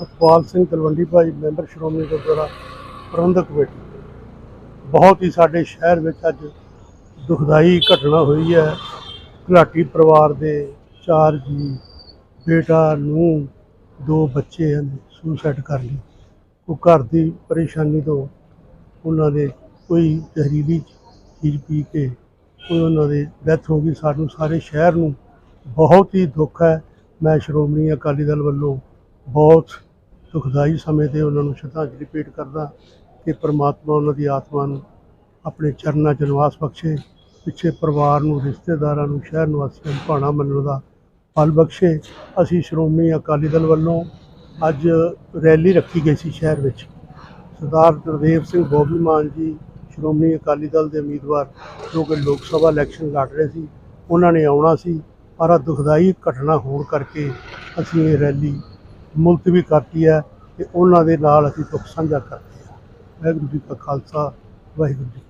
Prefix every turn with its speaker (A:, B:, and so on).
A: Satpal Singh Talwandi Bhai, member Shiromani Gurdwara Prabandhak committee. ਬਹੁਤ ਹੀ ਸਾਡੇ ਸ਼ਹਿਰ ਵਿੱਚ ਅੱਜ ਦੁਖਦਾਈ ਘਟਨਾ ਹੋਈ ਹੈ। ਘਲਾਟੀ ਪਰਿਵਾਰ ਦੇ ਚਾਰ ਜੀ, ਬੇਟਾ ਨੂੰ ਦੋ ਬੱਚੇ ਹਨ ਸੁਸਾਈਡ ਕਰ ਲਈ ਉਹ ਘਰ ਦੀ ਪਰੇਸ਼ਾਨੀ ਤੋਂ ਉਹਨਾਂ ਦੇ ਕੋਈ ਜ਼ਹਿਰੀਲੀ ਚੀਜ਼ ਪੀ ਕੇ ਕੋਈ ਉਹਨਾਂ ਦੀ ਡੈਥ ਹੋ ਗਈ। ਸਾਨੂੰ ਸਾਰੇ ਸ਼ਹਿਰ ਨੂੰ ਬਹੁਤ ਹੀ ਦੁੱਖ ਹੈ। ਮੈਂ ਸ਼੍ਰੋਮਣੀ ਅਕਾਲੀ ਦਲ ਵੱਲੋਂ ਬਹੁਤ ਦੁਖਦਾਈ ਸਮੇਂ ਤੇ ਉਹਨਾਂ ਨੂੰ ਸ਼ਰਧਾਂਜਲੀ ਭੇਟ ਕਰਦਾ ਕਿ ਪ੍ਰਮਾਤਮਾ ਉਹਨਾਂ ਦੀ ਆਤਮਾ ਨੂੰ ਆਪਣੇ ਚਰਨਾਂ 'ਚ ਨਿਵਾਸ ਬਖਸ਼ੇ, ਪਿੱਛੇ ਪਰਿਵਾਰ ਨੂੰ, ਰਿਸ਼ਤੇਦਾਰਾਂ ਨੂੰ, ਸ਼ਹਿਰ ਨਿਵਾਸੀਆਂ ਨੂੰ ਭਾਣਾ ਮੰਨਣ ਦਾ ਫਲ ਬਖਸ਼ੇ। ਅਸੀਂ ਸ਼੍ਰੋਮਣੀ ਅਕਾਲੀ ਦਲ ਵੱਲੋਂ ਅੱਜ ਰੈਲੀ ਰੱਖੀ ਗਈ ਸੀ ਸ਼ਹਿਰ ਵਿੱਚ। ਸਰਦਾਰ ਗੁਰਦੇਵ ਸਿੰਘ ਬੋਬੀ ਮਾਨ ਜੀ, ਸ਼੍ਰੋਮਣੀ ਅਕਾਲੀ ਦਲ ਦੇ ਉਮੀਦਵਾਰ, ਜੋ ਕਿ ਲੋਕ ਸਭਾ ਇਲੈਕਸ਼ਨ ਲੜ ਰਹੇ ਸੀ, ਉਹਨਾਂ ਨੇ ਆਉਣਾ ਸੀ, ਪਰ ਆਹ ਦੁਖਦਾਈ ਘਟਨਾ ਹੋਣ ਕਰਕੇ ਅਸੀਂ ਇਹ ਰੈਲੀ ਮੁਲਤਵੀ ਕਰਤੀ ਹੈ ਤੇ ਉਹਨਾਂ ਦੇ ਨਾਲ ਅਸੀਂ ਦੁੱਖ ਸਾਂਝਾ ਕਰਦੇ ਹਾਂ। ਵਾਹਿਗੁਰੂ ਜੀ ਕਾ ਖਾਲਸਾ, ਵਾਹਿਗੁਰੂ ਜੀ